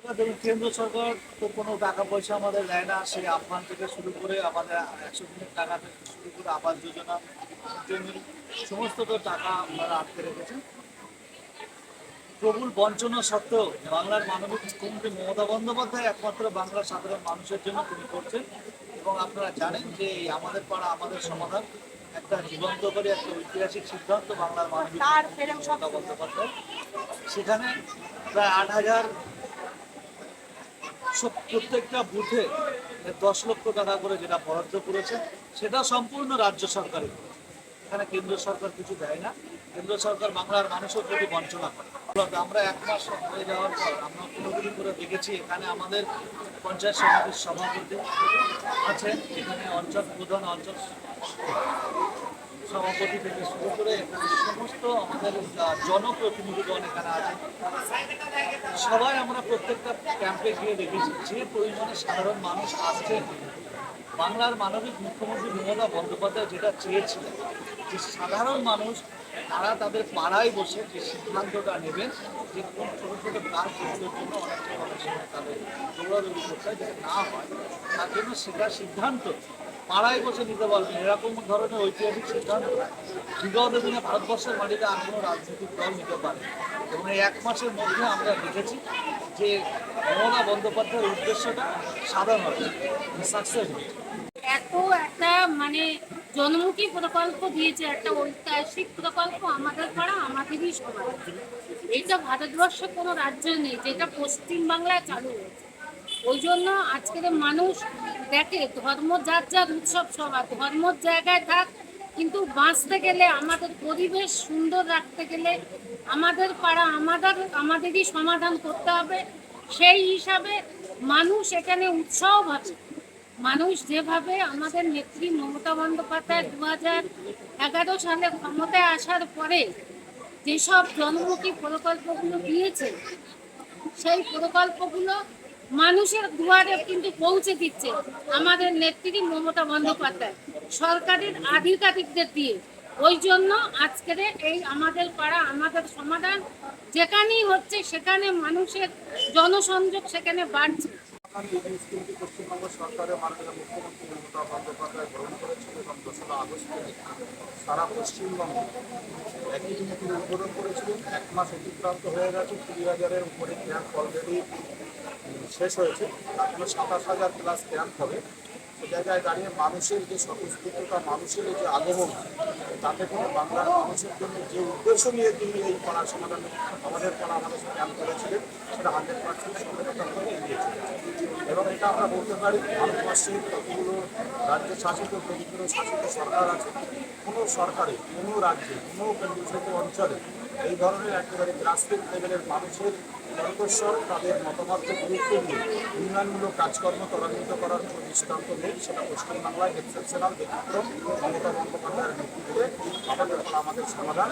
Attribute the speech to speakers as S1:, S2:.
S1: কেন্দ্র সরকার তো কোনো টাকা পয়সা আমাদের দেয় না, সেই আহ্বান থেকে শুরু করে আমাদের একশো দিনের টাকা থেকে শুরু করে আবাস যোজনা সমস্ত তো টাকা আপনারা আটকে রেখেছেন। প্রবল বঞ্চনা সত্ত্বেও বাংলার মানবিক মুখ্যমন্ত্রী মমতা বন্দ্যোপাধ্যায় একমাত্র বাংলার সাধারণ মানুষের জন্য তিনি করছেন। এবং আপনারা জানেন যে আমাদের পাড়া, আমাদের সমাধান একটা জীবন্ত করে একটা ঐতিহাসিক সিদ্ধান্ত বাংলার মানবিক মমতা বন্দ্যোপাধ্যায়। সেখানে প্রায় আট হাজার সব প্রত্যেকটা বুথে দশ লক্ষ টাকা করে যেটা বরাদ্দ করেছে, সেটা সম্পূর্ণ রাজ্য সরকারের এখানে কেন্দ্র সরকার কিছু দেয় না। কেন্দ্র সরকার বাংলার মানুষের প্রতি বঞ্চনা করে। আমরা এক মাস হয়ে যাওয়ার পর আমরা পুরোপুরি করে দেখেছি, এখানে আমাদের পঞ্চায়েত সমিতির সভাপতি আছেন, এখানে অঞ্চল প্রধান অঞ্চল সভাপতি থেকে শুরু করে এখানে সমস্ত আমাদের জনপ্রতিনিধিগণ এখানে আছেন। সবাই আমরা প্রত্যেকটা ক্যাম্পে গিয়ে দেখেছি, যে পরিমাণে সাধারণ মানুষ আসছেন বাংলার মানবিক মুখ্যমন্ত্রী মমতা বন্দ্যোপাধ্যায় যেটা চেয়েছিলেন যে সাধারণ মানুষ, তারা তাদের পাড়ায় বসে যে সিদ্ধান্তটা নেবেন, যে কোন ছোটো ছোটো কাজ যেগুলোর জন্য অনেক অনেক সময় তাদের দৌড়াদৌড়ি করতে হয়, যাতে না হয়, তার জন্য সেটা সিদ্ধান্ত পাড়ায় বসে নিতে পারবেন। এরকম ধরনের ঐতিহাসিক সিদ্ধান্ত বিগত দিনে ভারতবর্ষের মাটিতে আর কোনো রাজনৈতিক দল নিতে পারে এবং এই এক মাসের মধ্যে আমরা দেখেছি যে মমতা বন্দ্যোপাধ্যায়ের উদ্দেশ্যটা সাধারণ হবে সাকসেস
S2: এত একটা মানে জনমুখী প্রকল্প দিয়েছে, একটা ঐতিহাসিক প্রকল্প আমাদের পাড়া আমাদেরই সমাজ। এটা ভারতবর্ষে কোনো রাজ্য নেই, যেটা পশ্চিমবাংলায় চালু হয়েছে। ওই জন্য আজকের মানুষ দেখে, ধর্ম যার যার উৎসব সভা ধর্মর জায়গায় থাক। কিন্তু বাঁচতে গেলে, আমাদের পরিবেশ সুন্দর রাখতে গেলে আমাদের পাড়া, আমাদের, আমাদেরই সমাধান করতে হবে। সেই হিসাবে মানুষ এখানে উৎসাহভাবে মানুষ যেভাবে আমাদের নেত্রী মমতা বন্দ্যোপাধ্যায় দু হাজার এগারো সালে ক্ষমতায় আসার পরে যেসব জনমুখী প্রকল্পগুলো দিয়েছে, সেই প্রকল্পগুলো মানুষের দুয়ারে কিন্তু পৌঁছে দিচ্ছে আমাদের নেত্রী মমতা বন্দ্যোপাধ্যায় সরকারের আধিকারিকদের দিয়ে। ওই জন্য আজকের এই আমাদের পাড়া, আমাদের সমাধান যেখানেই হচ্ছে সেখানে মানুষের জনসংযোগ সেখানে বাড়ছে।
S3: সরকারের মুখ্যমন্ত্রী মমতা বন্দ্যোপাধ্যায় দোসরা আগস্ট সারা পশ্চিমবঙ্গে। একই দিনে তিনি উদ্বোধন করেছিলেন। এক মাস অতিক্রান্ত হয়ে গেছে। কুড়ি হাজারের উপরে ক্যাম্প অলরেডি শেষ হয়েছে। এখনও সাতাশ হাজার প্লাস ক্যাম্প হবে। সে জায়গায় দাঁড়িয়ে মানুষের যে স্বতঃস্ফূর্ততা মানুষের যে আগমন, তাতে করে বাংলার মানুষের জন্য যে উদ্দেশ্য নিয়ে তিনি এই পাড়ার সমাধান আমাদের পাড়া আমাদের ক্যাম্প করেছিলেন, সেটা হান্ড্রেড পার্সেন্ট সফলতাভাবে এগিয়েছে এবং এটা আমরা বলতে পারি ভারতবর্ষের যতগুলো রাজ্য শাসিত কেন্দ্র শাসিত সরকার আছে? কোনো সরকারে, কোনো রাজ্যে, কোনো কেন্দ্রশাসিত অঞ্চলে এই ধরনের একেবারে গ্রাসরুট লেভেলের মানুষের কণ্ঠস্বর, তাদের মতামতকে গুরুত্ব দিয়ে উন্নয়নমূলক কাজকর্ম ত্বরান্বিত করার কোনো দৃষ্টান্ত নেই, সেটা পশ্চিমবাংলায় এক্সেপশনাল ব্যতিক্রম মমতা বন্দ্যোপাধ্যায়ের নেতৃত্বে আমাদের আমাদের সমাধান।